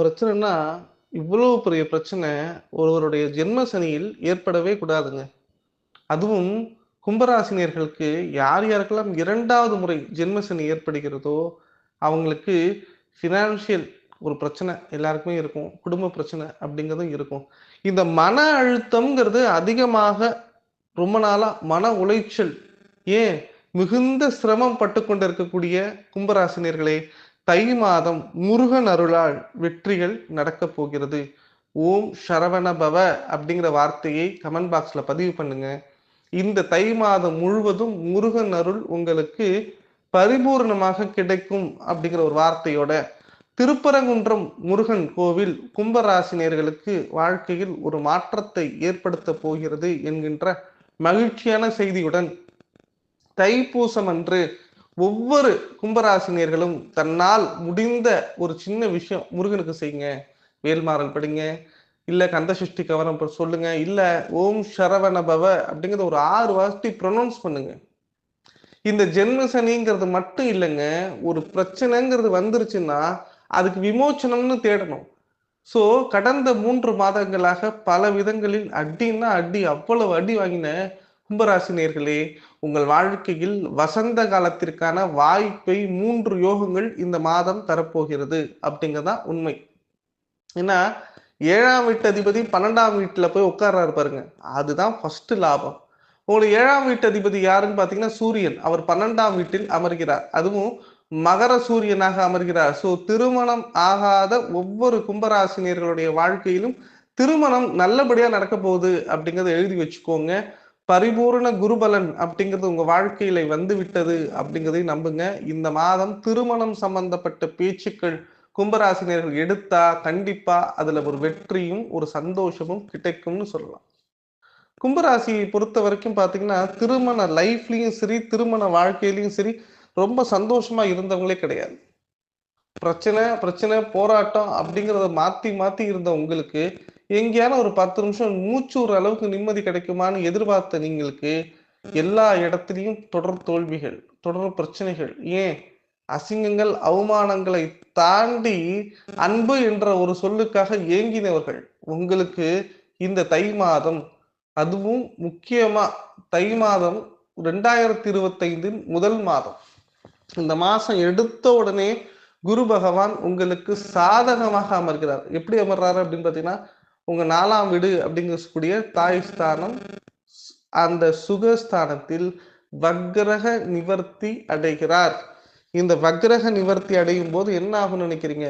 பிரச்சனைன்னா இவ்வளவு பெரிய பிரச்சனை ஒருவருடைய ஜென்ம சனியில் ஏற்படவே கூடாதுங்க. அதுவும் கும்பராசினியர்களுக்கு யார் யாருக்கெல்லாம் இரண்டாவது முறை ஜென்ம சனி ஏற்படுகிறதோ அவங்களுக்கு ஃபினான்ஷியல் ஒரு பிரச்சனை எல்லாருக்குமே இருக்கும். குடும்ப பிரச்சனை அப்படிங்கிறதும் இருக்கும். இந்த மன அழுத்தம்ங்கிறது அதிகமாக ரொம்ப நாளாக மன உளைச்சல் ஏன்? மிகுந்த சிரமம் பட்டு கொண்டிருக்கக்கூடிய கும்பராசினியர்களே தை மாதம் முருகன் அருளால் வெற்றிகள் நடக்க போகிறது. ஓம் சரவண பவ அப்படிங்கிற வார்த்தையை கமெண்ட் பாக்ஸில் பதிவு பண்ணுங்க. இந்த தை மாதம் முழுவதும் முருகன் அருள் உங்களுக்கு பரிபூர்ணமாக கிடைக்கும் அப்படிங்கிற ஒரு வார்த்தையோட திருப்பரங்குன்றம் முருகன் கோவில் கும்பராசினியர்களுக்கு வாழ்க்கையில் ஒரு மாற்றத்தை ஏற்படுத்த போகிறது என்கின்ற மகிழ்ச்சியான செய்தியுடன் தைப்பூசம் அன்று ஒவ்வொரு கும்பராசினியர்களும் தன்னால் முடிந்த ஒரு சின்ன விஷயம் முருகனுக்கு செய்யுங்க. வேல்மாறல் படிங்க. இல்ல கந்த சஷ்டி கவனம் சொல்லுங்க. இல்ல ஓம் சரவண பவ அப்படிங்கிறத ஒரு ஆறு வார்த்தை ப்ரொனவுன்ஸ் பண்ணுங்க. இந்த ஜென்ம சனிங்கிறது மட்டும் இல்லைங்க. ஒரு பிரச்சனைங்கிறது வந்துருச்சுன்னா அதுக்கு விமோச்சனம்னு தேடணும். ஸோ கடந்த மூன்று மாதங்களாக பல விதங்களில் அடின்னா அடி அவ்வளவு அடி வாங்கின கும்பராசினியர்களே உங்கள் வாழ்க்கையில் வசந்த காலத்திற்கான வாய்ப்பை மூன்று யோகங்கள் இந்த மாதம் தரப்போகிறது அப்படிங்கறதான் உண்மை. ஏன்னா ஏழாம் வீட்டு அதிபதி பன்னெண்டாம் வீட்டில் போய் உட்கார்றாரு பாருங்க. அதுதான் ஃபர்ஸ்ட் லாபம். உங்களுக்கு ஏழாம் வீட்டு அதிபதி யாருன்னு பார்த்தீங்கன்னா சூரியன். அவர் பன்னெண்டாம் வீட்டில் அமர்கிறார். அதுவும் மகர சூரியனாக அமர்கிறார். ஸோ திருமணம் ஆகாத ஒவ்வொரு கும்பராசினியர்களுடைய வாழ்க்கையிலும் திருமணம் நல்லபடியாக நடக்க போகுது அப்படிங்கிறத எழுதி வச்சுக்கோங்க. பரிபூரண குருபலன் அப்படிங்கிறது உங்க வாழ்க்கையில வந்து விட்டது அப்படிங்கிறதையும் நம்புங்க. இந்த மாதம் திருமணம் சம்பந்தப்பட்ட பேச்சுக்கள் கும்பராசினியர்கள் எடுத்தா கண்டிப்பா அதுல ஒரு வெற்றியும் ஒரு சந்தோஷமும் கிடைக்கும்னு சொல்லலாம். கும்பராசியை பொறுத்த வரைக்கும் பாத்தீங்கன்னா திருமண லைஃப்லயும் சரி திருமண வாழ்க்கையிலையும் சரி ரொம்ப சந்தோஷமா இருந்தவங்களே கிடையாது. பிரச்சனை பிரச்சனை போராட்டம் அப்படிங்கிறத மாத்தி மாத்தி இருந்த உங்களுக்கு எங்கேயான ஒரு பத்து நிமிஷம் மூச்சு ஒரு அளவுக்கு நிம்மதி கிடைக்குமான்னு எதிர்பார்த்த நீங்களுக்கு எல்லா இடத்துலையும் தொடர் தோல்விகள் தொடர் பிரச்சனைகள். ஏன்? அசிங்கங்கள் அவமானங்களை தாண்டி அன்பு என்ற ஒரு சொல்லுக்காக ஏங்கினவர்கள். உங்களுக்கு இந்த தை மாதம் அதுவும் முக்கியமா தை மாதம் ரெண்டாயிரத்தி இருபத்தைந்தின் முதல் மாதம். இந்த மாசம் எடுத்த உடனே குரு பகவான் உங்களுக்கு சாதகமாக அமர்கிறார். எப்படி அமர்றாரு அப்படின்னு பார்த்தீங்கன்னா உங்க நாலாம் வீடு அப்படிங்கக்கூடிய தாய் ஸ்தானம் அந்த சுகஸ்தானத்தில் வக்ரக நிவர்த்தி அடைகிறார். இந்த வக்ரக நிவர்த்தி அடையும் போது என்ன ஆகும்னு நினைக்கிறீங்க?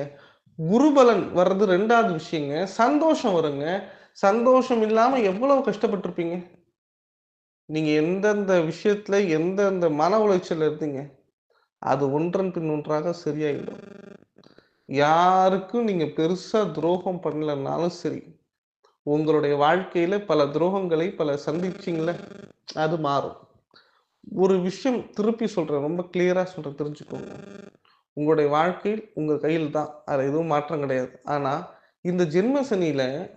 குருபலன் வர்றது ரெண்டாவது விஷயங்க. சந்தோஷம் வருங்க. சந்தோஷம் இல்லாம எவ்வளவு கஷ்டப்பட்டிருப்பீங்க? நீங்க எந்தெந்த விஷயத்துல எந்தெந்த மன உளைச்சல் இருந்தீங்க? அது ஒன்றன் பின் ஒன்றாக சரியாயிடும். யாருக்கும் நீங்க பெருசா துரோகம் பண்ணலனாலும் சரி உங்களுடைய வாழ்க்கையில பல துரோகங்களை பல சந்திச்சிங்கள அது மாறும். ஒரு விஷயம் திருப்பி சொல்றேன். ரொம்ப கிளியரா சொல்றேன். தெரிஞ்சுக்கோங்க. உங்களுடைய வாழ்க்கையில் உங்க கையில் தான். அது எதுவும் மாற்றம் கிடையாது. ஆனா இந்த ஜென்ம சனியில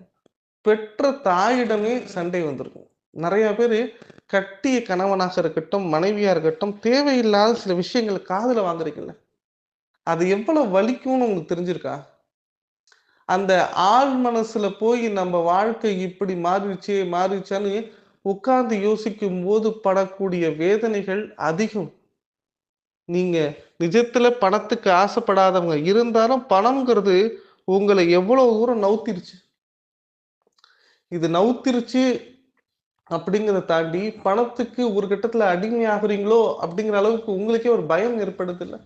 பெற்ற தாயிடமே சண்டை வந்திருக்கும். நிறைய பேர் கட்டிய கணவனாக இருக்கட்டும் மனைவியா இருக்கட்டும் தேவையில்லாத சில விஷயங்களை காதல வாங்குறீங்கல்ல. அது எவ்வளவு வலிக்கும்னு உங்களுக்கு தெரிஞ்சிருக்கா? அந்த ஆள் மனசுல போய் நம்ம வாழ்க்கை இப்படி மாறிடுச்சே மாறிடுச்சான்னு உட்கார்ந்து யோசிக்கும் போது படக்கூடிய வேதனைகள் அதிகம். நீங்க நிஜத்துல பணத்துக்கு ஆசைப்படாதவங்க இருந்தாலும் பணம்ங்கிறது உங்களை எவ்வளவு தூரம் நவுத்திருச்சு. இது நவுத்திருச்சு அப்படிங்கிறத தாண்டி பணத்துக்கு ஒரு கட்டத்துல அடிமையாகுறீங்களோ அப்படிங்கிற அளவுக்கு உங்களுக்கே ஒரு பயம் ஏற்படுது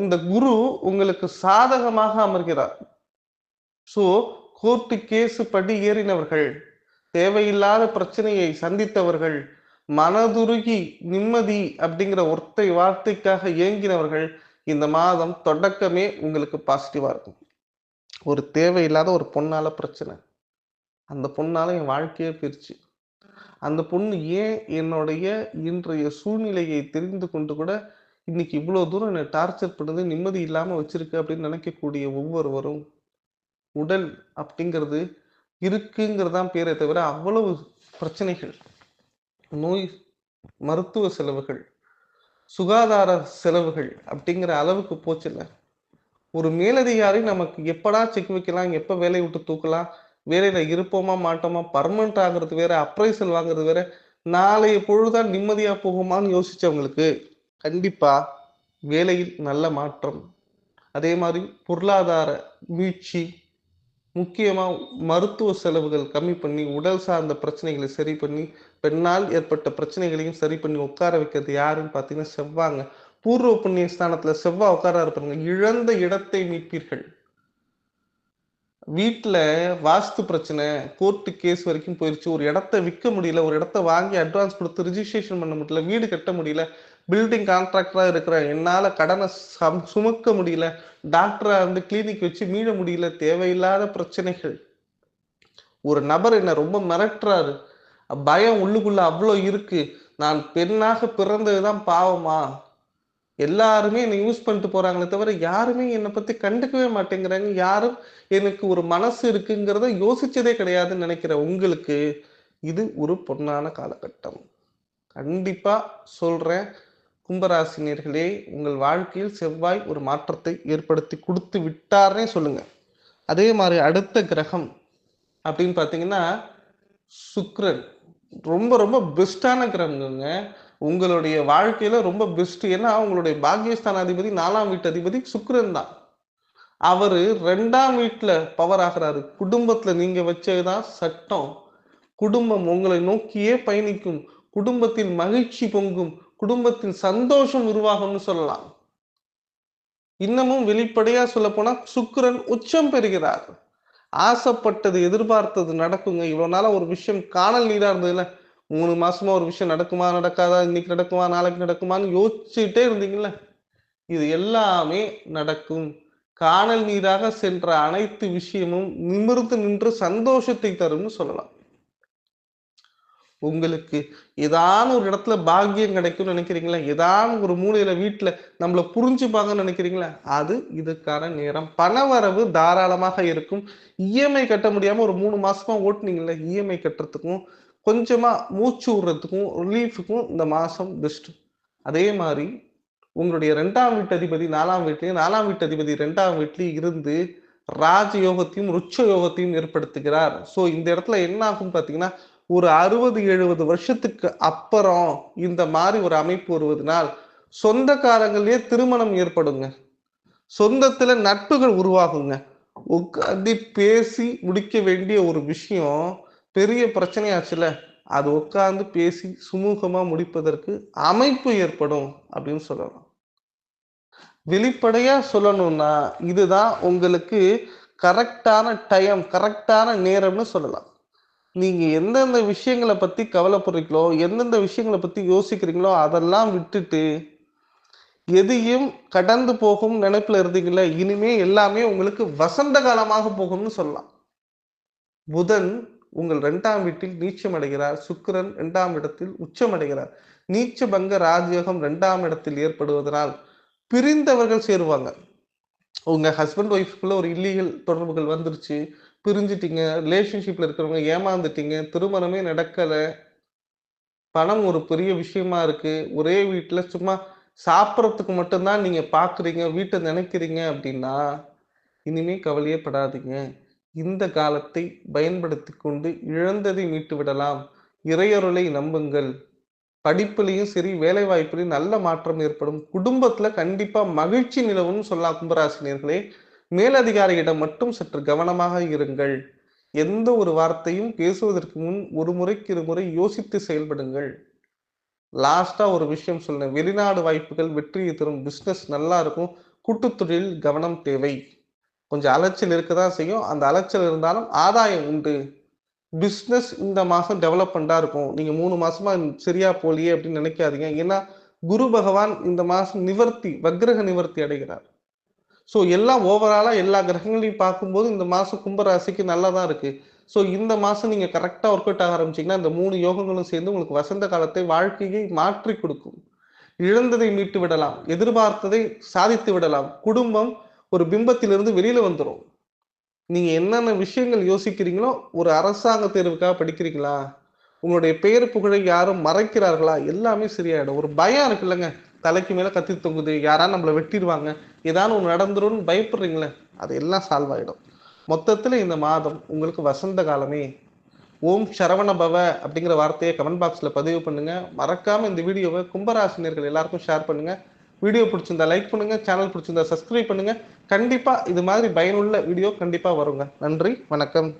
இந்த குரு உங்களுக்கு சாதகமாக அமர்கிறார். சோ கோர்ட்டு கேஸு படி ஏறினவர்கள் தேவையில்லாத பிரச்சனையை சந்தித்தவர்கள் மனதுருகி நிம்மதி அப்படிங்கிற ஒற்றை வார்த்தைக்காக ஏங்கினவர்கள் இந்த மாதம் தொடக்கமே உங்களுக்கு பாசிட்டிவா இருக்கும். ஒரு தேவையில்லாத ஒரு பொண்ணால பிரச்சனை. அந்த பொண்ணால என் வாழ்க்கையே பிரிச்சு அந்த பொண்ணு ஏன் என்னுடைய இன்றைய சூழ்நிலையை தெரிந்து கொண்டு கூட இன்னைக்கு இவ்வளோ தூரம் என்னை டார்ச்சர் பண்ணுது நிம்மதி இல்லாமல் வச்சிருக்கு அப்படின்னு நினைக்கக்கூடிய ஒவ்வொருவரும் உடல் அப்படிங்கிறது இருக்குங்கிறதான் பேரை தவிர அவ்வளவு பிரச்சனைகள் நோய் மருத்துவ செலவுகள் சுகாதார செலவுகள் அப்படிங்கிற அளவுக்கு போச்சுல்ல. ஒரு மேலதிகாரி நமக்கு எப்படா செக் வைக்கலாம் எப்ப வேலையை விட்டு தூக்கலாம் வேலையில இருப்போமா மாட்டோமா பர்மனண்ட் ஆகுறது வேற அப்ரைசல் வாங்குறது வேற நாளைய பொழுதுதான் நிம்மதியா போகுமான்னு யோசிச்சவங்களுக்கு கண்டிப்பா வேலையில் நல்ல மாற்றம். அதே மாதிரி பொருளாதார வீழ்ச்சி முக்கியமாக மருத்துவ செலவுகள் கம்மி பண்ணி உடல் சார்ந்த பிரச்சனைகளை சரி பண்ணி பெண்ணால் ஏற்பட்ட பிரச்சனைகளையும் சரி பண்ணி உட்கார வைக்கிறது யாருன்னு பார்த்தீங்கன்னா செவ்வாங்க. பூர்வ புண்ணிய ஸ்தானத்தில் செவ்வாய் உட்கார இருப்பாங்க இழந்த இடத்தை மீட்பீர்கள். வீட்டில் வாஸ்து பிரச்சனை கோர்ட்டு கேஸ் வரைக்கும் போயிடுச்சு ஒரு இடத்த விற்க முடியல ஒரு இடத்த வாங்கி அட்வான்ஸ் கொடுத்து ரிஜிஸ்ட்ரேஷன் பண்ண முடியல வீடு கட்ட முடியல பில்டிங் கான்ட்ராக்டராக இருக்கிறேன் என்னால் கடனை சம்- சுமக்க முடியல. டாக்டரை வந்து கிளினிக் வச்சு மீள முடியல. தேவையில்லாத பிரச்சனைகள். ஒரு நபர் என்னை ரொம்ப மிரட்டுறாரு. பயம் உள்ளுக்குள்ள அவ்வளோ இருக்கு. நான் பெண்ணாக பிறந்ததுதான் பாவமா? எல்லாருமே என்னை யூஸ் பண்ணிட்டு போறாங்களே தவிர யாருமே என்னை பத்தி கண்டுக்கவே மாட்டேங்கிறாங்க. யாரும் எனக்கு ஒரு மனசு இருக்குங்கிறத யோசிச்சதே கிடையாதுன்னு நினைக்கிறேன் உங்களுக்கு. இது ஒரு பொன்னான காலகட்டம். கண்டிப்பா சொல்றேன். கும்பராசினியர்களே உங்கள் வாழ்க்கையில் செவ்வாய் ஒரு மாற்றத்தை ஏற்படுத்தி கொடுத்து விட்டார்னே சொல்லுங்க. அதே மாதிரி அடுத்த கிரகம் அப்படின்னு பார்த்தீங்கன்னா சுக்ரன். ரொம்ப ரொம்ப பெஸ்டான கிரகங்க. உங்களுடைய வாழ்க்கையில ரொம்ப பெஸ்ட் ஏன்னா உங்களுடைய பாக்கியஸ்தான அதிபதி நாலாம் வீட்டு அதிபதி சுக்ரன் தான். அவரு ரெண்டாம் வீட்டில் பவர் ஆகிறாரு. குடும்பத்துல நீங்க வச்சதுதான் சட்டம். குடும்பம் உங்களை நோக்கியே பயணிக்கும். குடும்பத்தில் மகிழ்ச்சி பொங்கும். குடும்பத்தில் சந்தோஷம் உருவாகும்னு சொல்லலாம். இன்னமும் வெளிப்படையா சொல்ல போனா சுக்கரன் உச்சம் பெறுகிறார். ஆசைப்பட்டது எதிர்பார்த்தது நடக்குங்க. இவ்வளவு நாளா ஒரு விஷயம் காணல் நீரா இருந்ததுல மூணு மாசமா ஒரு விஷயம் நடக்குமா நடக்காதா இன்னைக்கு நடக்குமா நாளைக்கு நடக்குமான்னு யோசிச்சுட்டே இருந்தீங்கல்ல? இது எல்லாமே நடக்கும். காணல் நீராக சென்ற அனைத்து விஷயமும் நிமிர்ந்து நின்று சந்தோஷத்தை தரும்னு சொல்லலாம். உங்களுக்கு ஏதான ஒரு இடத்துல பாக்கியம் கிடைக்கும்னு நினைக்கிறீங்களா? ஏதான ஒரு மூலையில வீட்டுல நம்மளை புரிஞ்சுப்பாங்கன்னு நினைக்கிறீங்களா? அது இதுக்கான நேரம். பணவரவு தாராளமாக இருக்கும். இஎம்ஐ கட்ட முடியாம ஒரு மூணு மாசமா ஓட்டுனீங்களா இஎம்ஐ கட்டுறதுக்கும் கொஞ்சமா மூச்சு விடுறதுக்கும் ரிலீஃபுக்கும் இந்த மாசம் பெஸ்ட் அதே மாதிரி உங்களுடைய ரெண்டாம் வீட்டு அதிபதி நாலாம் வீட்லயும் நாலாம் வீட்டு அதிபதி ரெண்டாம் வீட்லயும் இருந்து ராஜ யோகத்தையும் ருச்ச யோகத்தையும் ஏற்படுத்துகிறார். ஸோ இந்த இடத்துல என்ன ஆகும் பார்த்தீங்கன்னா ஒரு அறுபது எழுபது வருஷத்துக்கு அப்புறம் இந்த மாதிரி ஒரு அமைப்பு வருவதனால் சொந்தக்காரங்களே திருமணம் ஏற்படுங்க. சொந்தத்துல நட்புகள் உருவாகுங்க. உட்காந்து பேசி முடிக்க வேண்டிய ஒரு விஷயம் பெரிய பிரச்சனையாச்சுல. அது உட்காந்து பேசி சுமூகமா முடிப்பதற்கு அமைப்பு ஏற்படும் அப்படின்னு சொல்லலாம். வெளிப்படையா சொல்லணும்னா இதுதான் உங்களுக்கு கரெக்டான டைம் கரெக்டான நேரம்னு சொல்லலாம். நீங்க எந்தெந்த விஷயங்களை பத்தி கவலைப்படுறீங்களோ எந்தெந்த விஷயங்களை பத்தி யோசிக்கிறீங்களோ அதெல்லாம் விட்டுட்டு எதையும் கடந்து போகும் நினைப்புல இருந்தீங்களா இனிமே எல்லாமே உங்களுக்கு வசந்த காலமாக போகும்னு சொல்லலாம். புதன் உங்கள் இரண்டாம் வீட்டில் நீச்சம் அடைகிறார். சுக்கிரன் இரண்டாம் இடத்தில் உச்சம் அடைகிறார். நீச்ச பங்க ராஜயோகம் இரண்டாம் இடத்தில் ஏற்படுவதனால் பிரிந்தவர்கள் சேருவாங்க. உங்க ஹஸ்பண்ட் ஒய்ஃப்குள்ள ஒரு இல்லீகல் தொடர்புகள் வந்துருச்சு. பிரிஞ்சிட்டீங்க ரிலேஷன்ஷிப்ல இருக்கிறவங்க ஏமாந்துட்டீங்க திருமணமே நடக்கல. பணம் ஒரு பெரிய விஷயமா இருக்கு. ஒரே வீட்டுல சும்மா சாப்பிட்றதுக்கு மட்டும்தான் நீங்க பாக்குறீங்க வீட்டை நினைக்கிறீங்க அப்படின்னா இனிமே கவலையே படாதீங்க. இந்த காலத்தை பயன்படுத்தி கொண்டு இழந்ததை மீட்டு விடலாம். இறையருளை நம்புங்கள். படிப்புலையும் சரி வேலை வாய்ப்புலையும் நல்ல மாற்றம் ஏற்படும். குடும்பத்துல கண்டிப்பா மகிழ்ச்சி நிலவும்னு சொல்லலாம் கும்பராசினியர்களே. மேலதிகாரியிடம் மட்டும் சற்று கவனமாக இருங்கள். எந்த ஒரு வார்த்தையும் பேசுவதற்கு முன் ஒரு முறைக்கு இருமுறை யோசித்து செயல்படுங்கள். லாஸ்டா ஒரு விஷயம் சொல்றேன் வெளிநாடு வாய்ப்புகள் வெற்றியை தரும் பிஸ்னஸ் நல்லா இருக்கும். கூட்டுத்தொழில் கவனம் தேவை. கொஞ்சம் அலைச்சல் இருக்கதான் செய்யும். அந்த அலைச்சல் இருந்தாலும் ஆதாயம் உண்டு. பிஸ்னஸ் இந்த மாசம் டெவலப்மெண்டா இருக்கும். நீங்க மூணு மாசமா சரியா போலியே அப்படின்னு நினைக்காதீங்க. ஏன்னா குரு பகவான் இந்த மாசம் நிவர்த்தி வக்ரக நிவர்த்தி அடைகிறார். ஸோ எல்லாம் ஓவராலாக எல்லா கிரகங்களையும் பார்க்கும்போது இந்த மாதம் கும்பராசிக்கு நல்லா தான் இருக்குது ஸோ இந்த மாதம் நீங்கள் கரெக்டாக ஒர்க் அவுட் ஆக ஆரம்பிச்சீங்கன்னா இந்த மூணு யோகங்களும் சேர்ந்து உங்களுக்கு வசந்த காலத்தை வாழ்க்கையை மாற்றி கொடுக்கும். இழந்ததை மீட்டு விடலாம் எதிர்பார்த்ததை சாதித்து விடலாம். குடும்பம் ஒரு பிம்பத்திலிருந்து வெளியில் வந்துடும் நீங்கள் என்னென்ன விஷயங்கள் யோசிக்கிறீங்களோ ஒரு அரசாங்க தேர்வுக்காக படிக்கிறீங்களா? உங்களுடைய பெயர் புகழை யாரும் மறைக்கிறார்களா? எல்லாமே சரியாயிடும். ஒரு பயம் இருக்குல்லங்க. தலைக்கு மேல கத்தி தொங்குது யாராவது நம்மளை வெட்டிடுவாங்க ஏதாவது ஒன்று நடந்துரும்னு பயப்படுறீங்களே அது எல்லாம் சால்வ் ஆகிடும் மொத்தத்தில் இந்த மாதம் உங்களுக்கு வசந்த காலமே. ஓம் சரவண பவ அப்படிங்கிற வார்த்தையை கமெண்ட் பாக்ஸில் பதிவு பண்ணுங்கள் மறக்காமல் இந்த வீடியோவை கும்பராசினியர்கள் எல்லாருக்கும் ஷேர் பண்ணுங்கள் வீடியோ பிடிச்சிருந்தா லைக் பண்ணுங்கள் சேனல் பிடிச்சிருந்தா சப்ஸ்கிரைப் பண்ணுங்கள் கண்டிப்பாக இது மாதிரி பயனுள்ள வீடியோ கண்டிப்பாக வருங்க. நன்றி வணக்கம்.